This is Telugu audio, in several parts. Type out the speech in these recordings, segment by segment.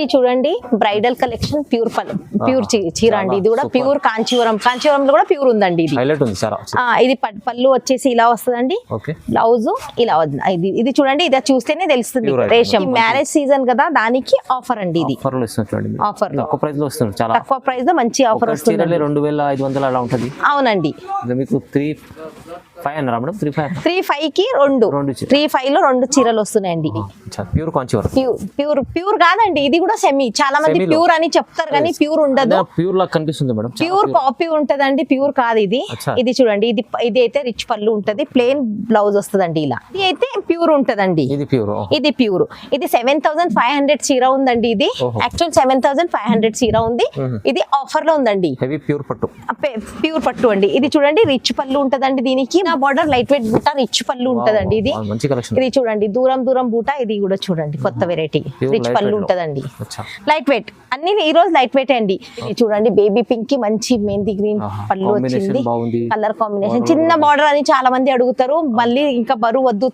ఇది చూడండి బ్రైడల్ కలెక్షన్ ప్యూర్ పల్ ప్యూర్ చీర అండి ఇది కూడా. ప్యూర్ కాంచీవరం. కాంచీవరంలో కూడా ప్యూర్ ఉందండి ఇది. ఇది పళ్ళు వచ్చేసి ఇలా వస్తుందండి. బ్లౌజ్ ఇలా ఇది ఇది చూడండి ఇది చూస్తేనే తెలుస్తుంది Pure item. రేషం మ్యారేజ్ సీజన్ కదా దానికి ఆఫర్ అండి ఇది. ఆఫర్ తక్కువ ప్రైస్లో మంచి ఆఫర్ వస్తుంది. రెండు వేల ఐదు వందలు అలా ఉంటుంది. అవునండి. మీకు త్రీ ఫైవ్ అన్నారా మేడం త్రీ ఫైవ్ త్రీ ఫైవ్కి రెండు. రెండు చీర త్రీ ఫైవ్లో రెండు చీరలు వస్తున్నాయండి. Pure Kanjeevaram pure pure pure కాదండి. ఇది కూడా సెమీ చాలా మంది Semi లో. ప్యూర్ అని చెప్తారు కానీ ప్యూర్ ఉండదు. ప్యూర్ లా కనిపిస్తుంది మేడం. చాలా ప్యూర్ కాపీ ఉంటదండి. ప్యూర్ కాదు ఇది. అచ్చా. ఇది చూడండి. ఇది ఇది అయితే రిచ్ పళ్ళు ఉంటది. ప్లేన్ బ్లౌజ్ వస్తదండి ఇలా. ఇది అయితే ప్యూర్ ఉంటదండి. ఇది ప్యూర్ ఇది ప్యూర్ ఇది సెవెన్ థౌసండ్ ఫైవ్ హండ్రెడ్ చీర ఉందండి ఇది. ఓహో. Actual seven thousand five hundred చీర ఉంది. ఇది ఆఫర్లో ఉందండి. హెవీ ప్యూర్ పట్టు. ప్యూర్ పట్టు అండి. ఇది చూడండి రిచ్ పళ్ళు ఉంటదండి దీనికి. నా బార్డర్ లైట్ వెయిట్ బూట రిచ్ పళ్ళు ఉంటదండి ఇది. Wow, మంచి కలెక్షన్ ఇది చూడండి దూరం దూరం బూట ఇది కూడా చూడండి కొత్త వెరైటీ రిచ్ పళ్ళు. ఉంటదండి. అచ్చా. లైట్ వెయిట్ అన్ని ఈ రోజు లైట్ వెయిట్ అండి. ఇది చూడండి బేబీ పింక్కి మంచి మెహందీ గ్రీన్ పళ్ళు వచ్చింది. కలర్ కాంబినేషన్ చిన్న బార్డర్ అని చాలా మంది అడుగుతారు. మళ్ళీ ఇంకా బరువు వద్దు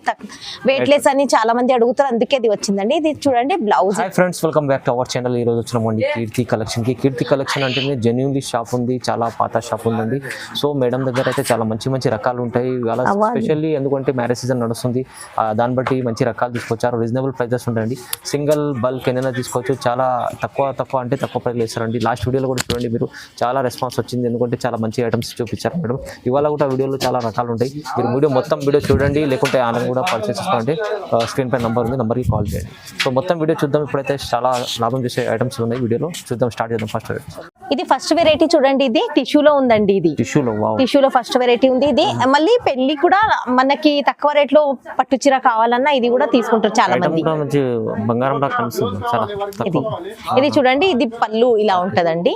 వెయిట్ లెస్ అని చాలా మంది అడుగుతారు. అందుకే ఇది వచ్చిందండి. ఇది చూడండి blouse friends welcome back to our channel ఈ రోజు వచ్చినామండి కీర్తి కలెక్షన్కి. కీర్తి కలెక్షన్ అంటే జెన్యున్లీ షాప్ ఉంది చాలా పాత షాప్ ఉందండి. సో మేడం దగ్గర అయితే చాలా మంచి మంచి రకాలు ఉంటాయి. అవ్వాలి. స్పెషల్లీ ఎందుకంటే మ్యారేజ్ సీజన్ నడుస్తుంది. దాన్ని బట్టి మంచి రకాలు తీసుకొచ్చారు. రీజనబుల్ ప్రైజెస్ ఉంటాయండి. సింగిల్ బల్క్ ఏదైనా తీసుకోవచ్చు. చాలా తక్కువ తక్కువ అంటే తక్కువ ప్రైస్ ఇస్తారండి. లాస్ట్ వీడియోలో కూడా చూడండి మీరు. చాలా రెస్పాన్స్ వచ్చింది. ఎందుకంటే చాలా మంచి ఐటమ్స్ చూపించారు మేడం. ఇవాళ కూడా వీడియోలో చాలా రకాలు ఉంటాయి. మీరు వీడియో మొత్తం వీడియో చూడండి. లేకుంటే ఆన్లైన్ కూడా పర్చేస్ చేసుకోండి స్క్రీన్ పై నెంబర్ ఉంది. నెంబర్కి కాల్ చేయండి. సో మొత్తం వీడియో చూద్దాం. ఇప్పుడైతే చాలా లాభం చేసే ఐటమ్స్ ఉన్నాయి. వీడియోలో చూద్దాం. స్టార్ట్ చేద్దాం. ఫస్ట్ ఇది ఫస్ట్ వెరైటీ చూడండి ఇది. టిష్యూలో ఉందండి ఇది. టిష్యూలో వావ్ టిష్యూలో ఫస్ట్ వెరైటీ ఉంది ఇది. మళ్ళీ పెళ్ళి కూడా మనకి తక్కువ రేట్లో పట్టు చీర కావాలన్నా ఇది కూడా తీసుకుంటారు చాలా మంది. ఇది. చూడండి ఇది పళ్ళు ఇలా ఉంటదండి.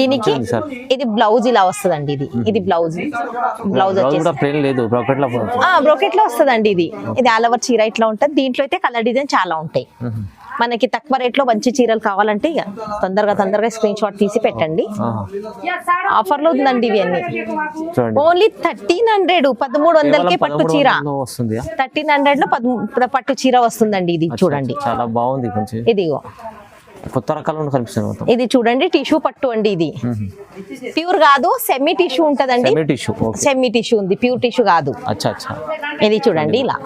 దీనికి. ఇది బ్లౌజ్ ఇలా వస్తదండి ఇది. ఇది బ్లౌజ్ బ్లౌజ్ బ్రాకెట్ లా పోతుంది. ఆ బ్రోకెట్లో వస్తదండి ఇది. ఇది ఆల్ ఓవర్ చీర ఇట్లా ఉంటది. దీంట్లో అయితే కలర్ డిజైన్ చాలా ఉంటాయి. మనకి తక్కువ రేట్లో మంచి చీరలు కావాలంటే ఇక తొందరగా తొందరగా స్క్రీన్ షాట్ తీసి పెట్టండి. ఆహా. ఆఫర్లో ఉందండి ఇవి అన్ని. చూడండి. ఓన్లీ థర్టీన్ హండ్రెడ్ పదమూడు వందలకి పట్టు 1300 చీర. థర్టీన్ హండ్రెడ్లో పట్టు చీర వస్తుందండి ఇది చూడండి. చాలా బాగుంది ఇదిగో. కొత్త రకాలు కనిపిస్తుంది ఇది చూడండి టిష్యూ పట్టు అండి ఇది. ప్యూర్ కాదు సెమీ టిష్యూ ఉంటదండి. Semi tissue okay semi tissue ఉంది ప్యూర్ టిష్యూ కాదు. అచ్చా అచ్చా. ఇది చూడండి ఇలా.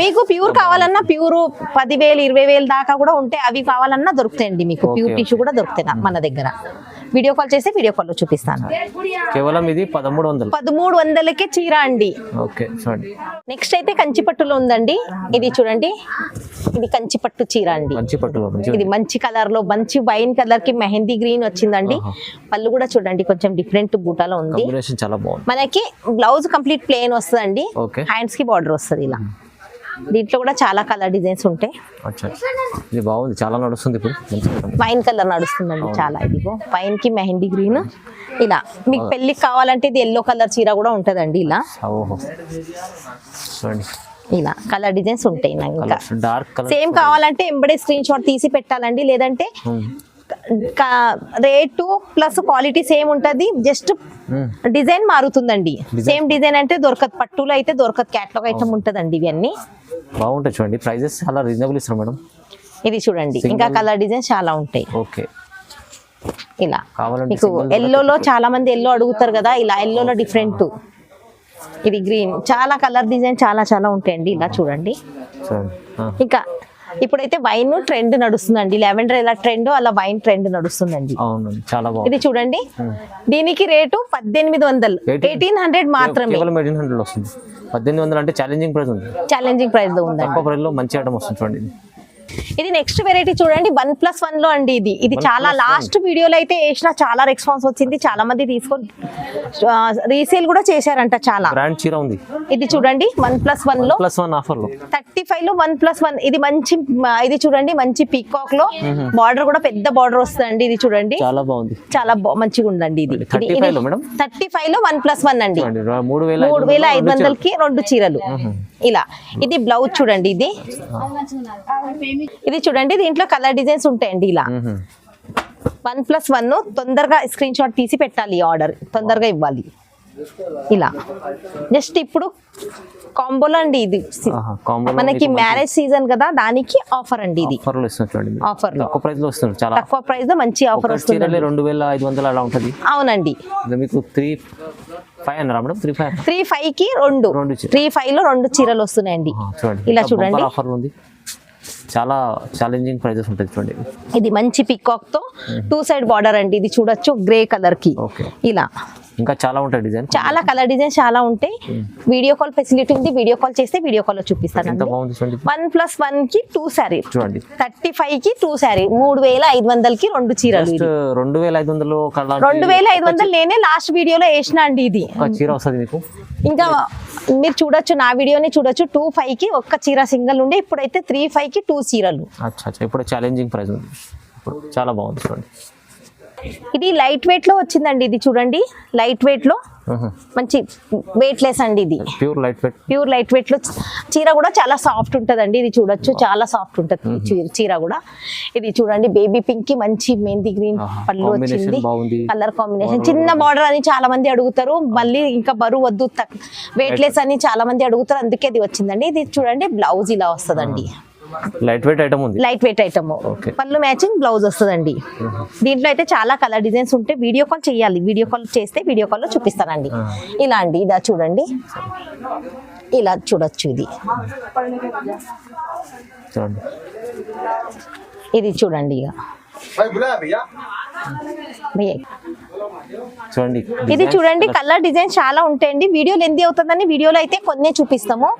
మీకు ప్యూర్ కావాలన్నా ప్యూర్ పదివేలు ఇరవై వేలు దాకా కూడా ఉంటే అవి కావాలన్నా దొరుకుతాయండి మీకు. ప్యూర్. టిష్యూ కూడా దొరుకుతాయి మన దగ్గర. వీడియో కాల్ చేసి వీడియో కాల్లో చూపిస్తాను. కేవలం ఇది పదమూడు వందలు. పదమూడు వందలకే చీర అండి. నెక్స్ట్ అయితే కంచిపట్టులో ఉందండి. ఇది చూడండి. ఇది కంచిపట్టు చీర అండి. ఇది మంచి కలర్లో మంచి వైన్ కలర్కి మెహందీ గ్రీన్ వచ్చిందండి. పళ్ళు కూడా చూడండి కొంచెం డిఫరెంట్ బూటాలో ఉంది. మనకి బ్లౌజ్ కంప్లీట్ ప్లేన్ వస్తుందండి. ఓకే. హ్యాండ్స్కి బార్డర్ వస్తుంది ఇలా. దీంట్లో కూడా చాలా కలర్ డిజైన్స్ ఉంటాయి. ఇది బాగుంది చాలా నడుస్తుంది ఇప్పుడు. item. వైన్ కలర్ నడుస్తుందండి చాలా ఇదిగో వైన్కి మెహందీ గ్రీన్. ఇలా మీకు పెళ్ళికి కావాలంటే ఇది ఎల్లో కలర్ చీర కూడా ఉంటదండి ఇలా. ఇలా కలర్ డిజైన్స్ ఉంటాయి ఇంకా. సేమ్ కావాలంటే ఎంబడే స్క్రీన్ షాట్ తీసి పెట్టాలండి లేదంటే రేటు ప్లస్ క్వాలిటీ సేమ్ ఉంటది జస్ట్ డిజైన్ మారుతుందండి. సేమ్ డిజైన్ అంటే దొరకదు పట్టులో అయితే దొరకదు క్యాట్లాగ్ ఐటమ్ ఉంటదండి ఇవన్నీ. బాగుంటాయి చూడండి. ప్రైజెస్ చాలా రీజనబుల్ ఇస్తారు మేడం. ఇది చూడండి. ఇంకా కలర్ డిజైన్ చాలా ఉంటాయి. ఓకే. ఇలా. మీకు ఎల్లోలో చాలా మంది ఎల్లో అడుగుతారు కదా ఇలా ఎల్లోలో డిఫరెంట్ ఇది గ్రీన్ చాలా కలర్ డిజైన్ చాలా చాలా ఉంటాయండి ఇలా చూడండి. ఇంకా ఇప్పుడైతే వైన్ ట్రెండ్ నడుస్తుందండి. లెవెండర్ ఎలా ట్రెండ్ అలా వైన్ ట్రెండ్ నడుస్తుందండి. అవునండి చాలా బాగుంది. ఇది చూడండి. దీనికి రేటు పద్దెనిమిది వందలు. ఎయిటీన్. హండ్రెడ్ మాత్రమే. ఎయిటీన్ హండ్రెడ్ వస్తుంది. పద్దెనిమిది వందలు అంటే ఛాలెంజింగ్ ప్రైస్ ఉంది. ఛాలెంజింగ్ ప్రైస్లో ఉందండి తక్కువ ప్రైస్లో మంచి ఐటమ్ వస్తుంది చూడండి. ఇది. నెక్స్ట్ వెరైటీ చూడండి వన్ ప్లస్ వన్లో అండి ఇది. ఇది చాలా లాస్ట్ వీడియోలో అయితే వేసిన చాలా రెస్పాన్స్ వచ్చింది. చాలా మంది తీసుకొని రీసేల్ కూడా చేశారంట చాలా. బ్రాండ్ చీర ఉంది. ఇది చూడండి వన్ ప్లస్ వన్లో. ప్లస్ వన్ ఆఫర్లో. థర్టీ ఫైవ్లో వన్ ప్లస్ వన్ ఇది మంచి ఇది చూడండి మంచి పీకాక్లో. బార్డర్ కూడా పెద్ద బార్డర్ వస్తుందండి ఇది చూడండి. చాలా బాగుంది. చాలా మంచిగా ఉందండి ఇది. 35 లో మేడం? థర్టీ ఫైవ్లో వన్ ప్లస్ వన్ అండి. మూడు వేల ఐదు వందలకి రెండు చీరలు. ఇలా. ఇది బ్లౌజ్ చూడండి ఇది. ఇది చూడండి దీంట్లో కలర్ డిజైన్స్ ఉంటాయండి ఇలా. వన్ ప్లస్ వన్ తొందరగా స్క్రీన్ షాట్ తీసి పెట్టాలి ఆర్డర్ తొందరగా ఇవ్వాలి. ఇలా. జస్ట్ ఇప్పుడు కాంబోలో అండి ఇది. కాంబో మనకి మ్యారేజ్ సీజన్ కదా దానికి ఆఫర్ అండి ఇది. ఆఫర్ తక్కువ ప్రైస్లో వస్తున్నారు చాలా. తక్కువ ప్రైస్లో మంచి ఆఫర్ వస్తుంది రెండు వేల ఐదు వందలు అలా ఉంటుంది. అవునండి. మీకు త్రీ ఫైవ్ అన్నారా మేడం? త్రీ ఫైవ్ త్రీ ఫైవ్కి రెండు. త్రీ ఫైవ్లో రెండు చీరలు వస్తున్నాయండి. ఇలా చూడండి. ఆఫర్ ఉంది. చాలా ఛాలెంజింగ్ ప్రైజెస్ ఉంటుంది చూడండి. ఇది మంచి పికాక్తో టూ సైడ్ బార్డర్ అండి. ఇది చూడొచ్చు గ్రే కలర్కి. ఇలా. ఇంకా చాలా ఉంటాయి డిజైన్ చాలా కలర్ డిజైన్స్ చాలా ఉంటాయి. వీడియో కాల్ ఫెసిలిటీ ఉంది వీడియో కాల్ చేస్తే వీడియో కాల్లో చూడండి. వన్ ప్లస్ వన్కి టూ శారీ చూడండి. థర్టీ ఫైవ్కి టూ శారీ మూడు వేల ఐదు వందలకి రెండు చీరలు. రెండు వేల ఐదు వందలు రెండు వేల ఐదు వందలు నేనే లాస్ట్ వీడియోలో వేసిన అండి ఇది. చీర వస్తుంది మీకు? ఇంకా మీరు చూడొచ్చు నా వీడియోని చూడొచ్చు. టూ ఫైవ్కి ఒక్క చీర సింగిల్ ఉండే ఇప్పుడైతే త్రీ ఫైవ్కి టూ చీరలు. ఇప్పుడు ఛాలెంజింగ్ ప్రైస్ ఉంది. చాలా బాగుంది చూడండి. ఇది లైట్ వెయిట్లో వచ్చిందండి ఇది చూడండి. లైట్ వెయిట్లో మంచి వెయిట్ లెస్ అండి ఇది. Pure light weight pure light వెయిట్లో చీర కూడా చాలా సాఫ్ట్ ఉంటదండి. ఇది చూడొచ్చు. చాలా సాఫ్ట్ ఉంటది చీర కూడా. ఇది చూడండి. బేబీ పింక్కి మంచి మెంతి గ్రీన్ పళ్ళు వచ్చింది. కలర్ కాంబినేషన్ చిన్న బార్డర్ అని చాలా మంది అడుగుతారు. మళ్ళీ ఇంకా బరువు వద్దు. వెయిట్ లెస్ అని చాలా మంది అడుగుతారు. అందుకే ఇది వచ్చిందండి. ఇది చూడండి. బ్లౌజ్ ఇలా వస్తదండి. లైట్ వెయిట్ ఐటమ్ ఉంది. లైట్ వెయిట్ ఐటమ్ పళ్ళు మ్యాచింగ్ బ్లౌజ్ వస్తుందండి. దీంట్లో అయితే చాలా కలర్ డిజైన్స్ ఉంటే వీడియో కాల్ చేయాలి. వీడియో కాల్ చేస్తే వీడియో కాల్లో చూపిస్తానండి. ఇలా అండి ఇలా చూడండి. ఇలా చూడొచ్చు ఇది. ఇది చూడండి ఇక. చూడండి. ఇది చూడండి కలర్ డిజైన్ చాలా ఉంటాయండి. వీడియోలు ఎంది అవుతుందని వీడియోలో అయితే కొన్ని చూపిస్తాము.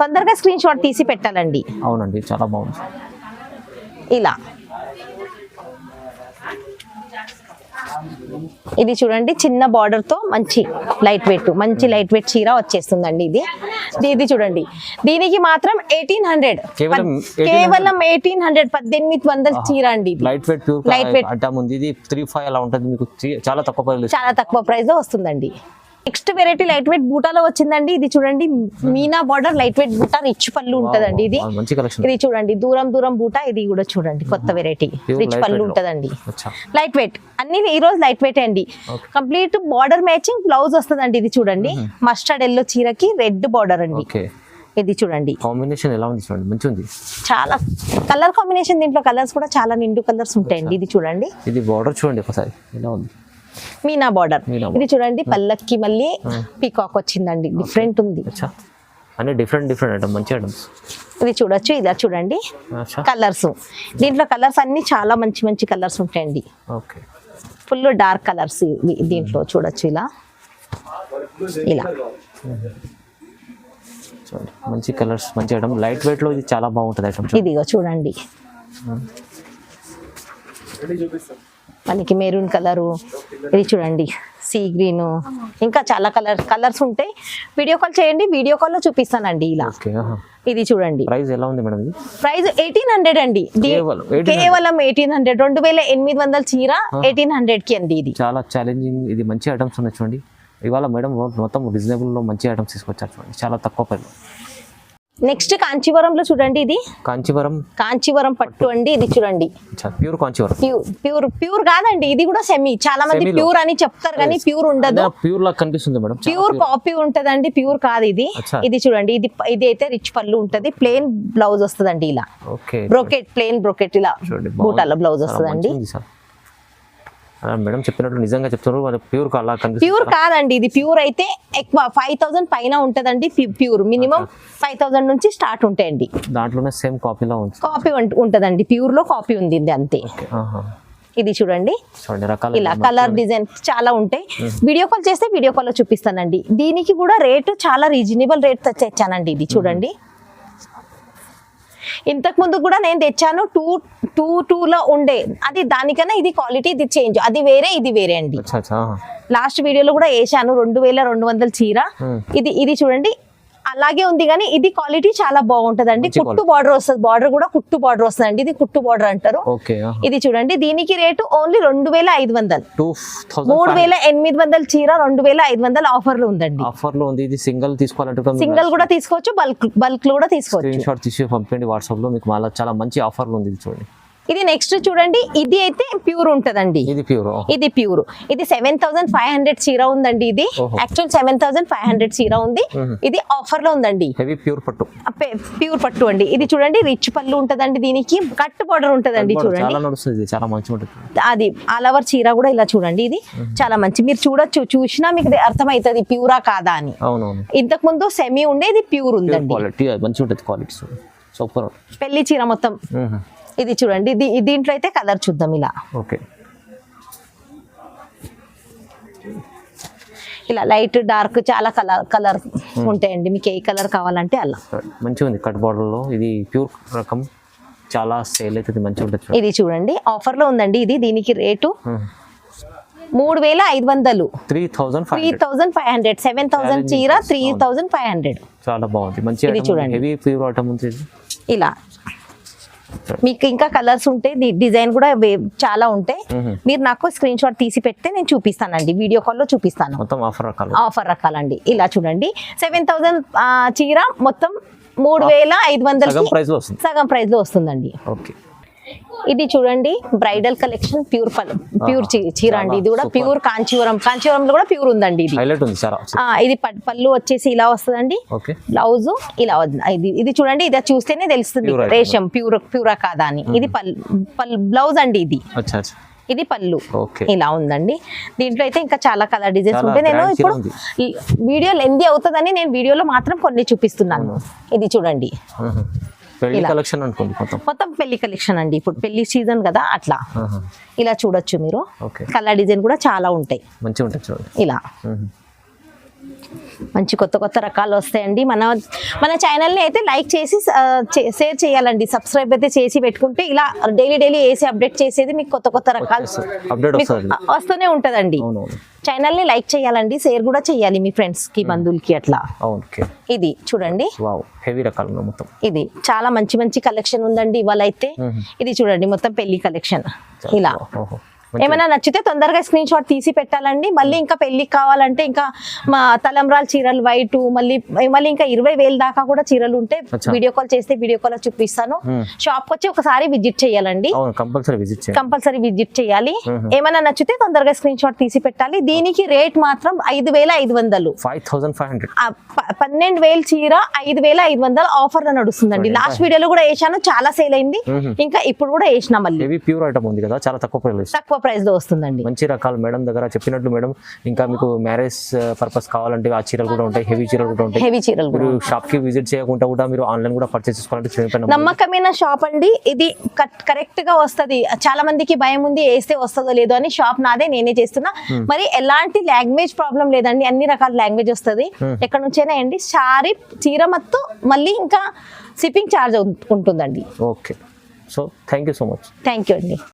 తొందరగా స్క్రీన్ షాట్ తీసి పెట్టాలండి. అవునండి చాలా బాగుంది. ఇలా. ఇది చూడండి చిన్న బార్డర్తో మంచి లైట్ వెయిట్ మంచి లైట్ వెయిట్ చీర వచ్చేస్తుందండి ఇది. ఇది- ఇది చూడండి. దీనికి మాత్రం ఎయిటీన్ హండ్రెడ్ కేవలం 1800 కేవలం ఎయిటీన్ హండ్రెడ్ పద్దెనిమిది వందల చీర అండి లైట్ వెయిట్ ఉంది ఇది త్రీ ఫైవ్ అలా ఉంటుంది మీకు చాలా తక్కువ చాలా తక్కువ ప్రైస్లో వస్తుందండి. నెక్స్ట్ వెరైటీ లైట్ వెయిట్ బూటాలో వచ్చిందండి. ఇది చూడండి మీనా బార్డర్ లైట్ వెయిట్ బూటా రిచ్ పళ్ళు ఉంటదండి ఇది. ఇది చూడండి దూరం దూరం బూటా ఇది కూడా చూడండి కొత్త వెరైటీ. రిచ్ పళ్ళు. ఉంటదండి. లైట్ వెయిట్ అన్ని ఈ రోజు లైట్ వెయిట్ అండి. కంప్లీట్ బార్డర్ మ్యాచింగ్ బ్లౌజ్ వస్తుందండి ఇది చూడండి. మస్టర్డ్ ఎల్లో చీరకి రెడ్ బార్డర్ అండి. ఇది చూడండి. కాంబినేషన్ ఎలా ఉంది చూడండి మంచి ఉంది చాలా కలర్ కాంబినేషన్ దీంట్లో కలర్స్ కూడా చాలా నిండు కలర్స్ ఉంటాయండి ఇది చూడండి. ఇది బార్డర్ చూడండి ఒకసారి ఎలా ఉంది? మీనా బార్డర్. ఇది చూడండి పల్లక్కి మళ్ళీ పీకాక్ వచ్చిందండి. డిఫరెంట్ ఉంది. అన్ని డిఫరెంట్ డిఫరెంట్ ఐటమ్ మంచి ఐటమ్స్ ఇది చూడొచ్చు ఇది చూడండి. కలర్స్ దీంట్లో కలర్స్ అన్ని చాలా మంచి మంచి కలర్స్ ఉంటాయండి. ఓకే. ఫుల్ డార్క్ కలర్స్ దీంట్లో చూడొచ్చు ఇలా. ఇలా. మంచి కలర్స్ మంచి ఐటమ్ లైట్ వెయిట్లో ఇది చాలా బాగుంటుంది ఐటమ్ ఇదిగో చూడండి. మనకి మెరూన్ కలరు. ఇది చూడండి సీ గ్రీన్. ఇంకా చాలా కలర్ కలర్స్ ఉంటాయి వీడియో కాల్ చేయండి వీడియో కాల్లో చూపిస్తానండి ఇలా. ఇది చూడండి. ప్రైస్ ఎలా ఉంది మేడం ప్రైస్ ఎయిటీన్ హండ్రెడ్ అండి. కేవలం 1800. కేవలం ఎయిటీన్ హండ్రెడ్. రెండు వేల ఎనిమిది వందల చీర ఎయిటీన్ హండ్రెడ్కి అండి ఇది. చాలా ఛాలెంజింగ్ ఇది మంచి ఐటమ్స్ ఉన్నాయి చూడండి. ఇవాళ మేడం మొత్తం రీజనబుల్లో మంచి ఐటమ్స్ తీసుకొచ్చారు చూడండి. చాలా తక్కువ ప్రైస్ నెక్స్ట్ కాంచీవరంలో చూడండి ఇది. కాంచీవరం కాంచీవరం పట్టు అండి ఇది చూడండి. ప్యూర్ కాంచీవరం ప్యూర్ ప్యూర్ కాదండి ఇది కూడా సెమీ చాలా మంది. ప్యూర్ అని చెప్తారు కానీ ప్యూర్ ఉండదు. ప్యూర్ లా కనిపిస్తుంది మేడం. ప్యూర్ కాపీ ఉంటదండి ప్యూర్ కాదు ఇది. ఇది చూడండి ఇది ఇది అయితే రిచ్ పళ్ళు ఉంటది. ప్లేన్ బ్లౌజ్ వస్తదండి ఇలా. బ్రోకెట్ ప్లేన్ బ్రోకెట్ ఇలా బూటాల బ్లౌజ్ వస్తదండి. మేడం చెప్పినట్టు నిజంగా చెప్తున్నారు. మన ప్యూర్ అలా కనిపిస్తుంది ప్యూర్ కాదండి ఇది ప్యూర్ అయితే ఎక్కువ ఫైవ్ థౌసండ్ పైన ఉంటదండి ప్యూర్. మినిమం ఫైవ్ థౌసండ్ నుంచి స్టార్ట్ ఉంటాయండి. దాంట్లోనే సేమ్ కాపీలో ఉంది కాపీ ఉంటదండి ప్యూర్లో కాపీ ఉంది అంతే. ఇది చూడండి. ఇలా కలర్ డిజైన్ చాలా ఉంటాయి. వీడియో కాల్ చేస్తే వీడియో కాల్లో చూపిస్తానండి. దీనికి కూడా రేటు చాలా రీజనబుల్ రేట్ తెచ్చానండి ఇది చూడండి. ఇంతకు ముందు కూడా నేను తెచ్చాను టూ టూ టూ లో ఉండే అది దానికన్నా ఇది క్వాలిటీ ఇది చేంజ్ అది వేరే ఇది వేరే అండి. లాస్ట్ వీడియోలో కూడా వేసాను రెండు వేల రెండు వందల చీర. ఇది ఇది చూడండి అలాగే ఉంది కానీ ఇది క్వాలిటీ చాలా బాగుంటదండి. కుట్టు బార్డర్ వస్తుంది. బార్డర్ కూడా కుట్టు బార్డర్ వస్తుందండి. ఇది కుట్టు బార్డర్ అంటారు. ఇది చూడండి. దీనికి రేటు ఓన్లీ రెండు వేల ఐదు వందలు. మూడు వేల ఎనిమిది వందల చీర రెండు వేల ఐదు వందల ఆఫర్లో ఉందండి. ఆఫర్లో ఉంది. ఇది సింగిల్ తీసుకోవాలంటే సింగిల్ కూడా తీసుకోవచ్చు బల్క్ బల్క్లో కూడా తీసుకోవచ్చు. స్క్రీన్ షాట్ తీసి పంపించండి వాట్సాప్లో. మీకు చాలా మంచి ఆఫర్లు ఉంది ఇది చూడండి. ఇది నెక్స్ట్ చూడండి ఇది అయితే ప్యూర్ ఉంటదండి. ఇది ప్యూర్ ఇది ప్యూర్ ఇది సెవెన్ థౌసండ్ ఫైవ్ హండ్రెడ్ చీర ఉందండి ఇది. Actual seven thousand five hundred చీర ఉంది. ఇది ఆఫర్లో ఉందండి. హెవీ ప్యూర్ పట్టు. ప్యూర్ పట్టు అండి. ఇది చూడండి రిచ్ పళ్ళు ఉంటదండి దీనికి. కట్ బార్డర్ ఉంటదండి చూడండి. చాలా ఉంటుంది అది ఆల్ ఓవర్ చీర కూడా ఇలా చూడండి ఇది. చాలా మంచి. మీరు చూడొచ్చు చూసినా మీకు అర్థమవుతుంది ప్యూరా కాదా అని. ఇంతకు ముందు సెమీ ఉండే ఇది ప్యూర్ ఉందండి. క్వాలిటీ మంచిగా ఉంటుంది క్వాలిటీ సూపర్ పెళ్ళి చీర మొత్తం. ఇది చూడండి ఇది దీంట్లో అయితే కలర్ చూద్దాం ఇలా. ఓకే. ఇలా లైట్ డార్క్ చాలా కలర్ కలర్ ఉంటాయండి. మీకు ఏ కలర్ కావాలంటే అలా. మంచిగా ఉంది. కట్ బార్డర్లో ఇది ప్యూర్ రకం. చాలా సేల్ అవుతుంది మంచిగా ఉంటుంది ఇది చూడండి ఆఫర్లో ఉందండి ఇది. దీనికి రేటు మూడు వేల ఐదు వందలు. Three thousand three thousand five hundred. Seven thousand చీర త్రీ థౌసండ్ ఫైవ్ హండ్రెడ్. చాలా బాగుంది. మంచి చూడండి. హెవీ ప్యూర్ ఐటమ్ ఉంది ఇలా. మీకు ఇంకా కలర్స్ ఉంటాయి డిజైన్ కూడా చాలా ఉంటాయి. మీరు నాకు స్క్రీన్ షాట్ తీసి పెడితే నేను చూపిస్తానండి. వీడియో కాల్లో చూపిస్తాను. మొత్తం ఆఫర్ రకాలు. ఆఫర్ రకాలండి. ఇలా చూడండి. సెవెన్ థౌసండ్ చీర మొత్తం మూడు వేల ఐదు సగం వందలకి ప్రైస్లో వస్తుంది. సగం ప్రైస్లో వస్తుందండి. ఓకే. ఇది చూడండి బ్రైడల్ కలెక్షన్ ప్యూర్ ప్యూర్ చీర అండి. ఇది కూడా. ప్యూర్ కాంచీవరం. కాంచీవరంలో కూడా ప్యూర్ ఉందండి ఇది. ఇది పళ్ళు వచ్చేసి ఇలా వస్తుందండి. బ్లౌజ్ ఇలా వద్ద- ఇది ఇది చూడండి ఇది చూస్తేనే తెలుస్తుంది. రేషం ప్యూర్ ప్యూరా కాదా అని. ఇది పల్ పల్ బ్లౌజ్ అండి ఇది. ఇది పళ్ళు. ఇలా ఉందండి. దీంట్లో అయితే ఇంకా చాలా కలర్ డిజైన్స్ ఉంటాయి. నేను ఇప్పుడు వీడియో లెంది అవుతుందని నేను వీడియోలో మాత్రం కొన్ని చూపిస్తున్నాను. ఇది చూడండి. పెళ్ళి. కలెక్షన్ అనుకోండి మొత్తం. పెళ్ళి కలెక్షన్ అండి. ఇప్పుడు పెళ్ళి సీజన్ కదా అట్లా. ఇలా చూడొచ్చు మీరు. కలర్ డిజైన్ కూడా చాలా ఉంటాయి. మంచిగా ఉంటుంది చూడండి. ఇలా. మంచి కొత్త కొత్త రకాలు వస్తాయండి. మన మన ఛానల్ని అయితే లైక్ చేసి షేర్ చేయాలండి. సబ్స్క్రైబ్ అయితే చేసి పెట్టుకుంటే ఇలా డైలీ డైలీ వేసి అప్డేట్ చేసేది మీకు కొత్త కొత్త రకాలు వస్తూనే ఉంటుందండి. ఛానల్ని లైక్ చేయాలండి. షేర్ కూడా చేయాలి మీ ఫ్రెండ్స్కి బంధువులకి అట్లా. ఇది చూడండి. హెవీ రకాలు మొత్తం. ఇది చాలా మంచి మంచి కలెక్షన్ ఉందండి ఇవాళ అయితే మ్మ్. ఇది చూడండి మొత్తం పెళ్ళి కలెక్షన్ ఇలా. ఓహో. ఏమైనా నచ్చితే తొందరగా స్క్రీన్ షాట్ తీసి పెట్టాలండి. మళ్ళీ ఇంకా పెళ్ళికి కావాలంటే ఇంకా మా తలంబ్రాల చీరలు వైట్ మళ్ళీ మళ్ళీ ఇంకా ఇరవై వేలు దాకా కూడా చీరలు ఉంటే. వీడియో కాల్ చేస్తే వీడియో కాల్ చూపిస్తాను. షాప్ వచ్చి ఒకసారి విజిట్ చేయాలండి. కంపల్సరీ విజిట్ చేయాలి. ఏమైనా నచ్చితే తొందరగా స్క్రీన్ షాట్ తీసి పెట్టాలి. దీనికి రేట్ మాత్రం ఐదు వేల ఐదు వందలు. పన్నెండు వేలు చీర ఐదు వేల ఐదు వందలు ఆఫర్లో నడుస్తుందండి. లాస్ట్ వీడియోలో కూడా వేసాను చాలా సేల్ అయింది. ఇంకా ఇప్పుడు కూడా వేసిన మళ్ళీ. ప్యూర్ ఐటమ్ ఉంది కదా చాలా తక్కువ తక్కువ ప్రైస్లో వస్తుందండి. మంచి రకాలు. మేడం దగ్గర చెప్పినట్లు మేడం ఇంకా మీకు మ్యారేజ్ పర్పస్ కావాలంటే ఆ చీరలు కూడా ఉంటాయి హెవీ చీరలు కూడా ఉంటాయి. హెవీ చీరలు మీరు షాప్కి విజిట్ చేయకుండా కూడా మీరు ఆన్లైన్ కూడా పర్చేస్ చేసుకోవాలంటే నమ్మకమైన షాప్ అండి. ఇది కరెక్ట్గా వస్తది. చాలా మందికి భయం ఉంది వేస్తే వస్తుందో లేదో అని షాప్ నాదే నేనే చేస్తున్నా. మరి ఎలాంటి లాంగ్వేజ్ ప్రాబ్లం లేదండి. అన్ని రకాల లాంగ్వేజ్ వస్తది. ఎక్కడ నుంచైనా అండి సారీ చీర మత్తు మళ్ళీ ఇంకా షిప్పింగ్ ఛార్జ్ ఉంటుందండి. Okay so thank you so much thank you అండి.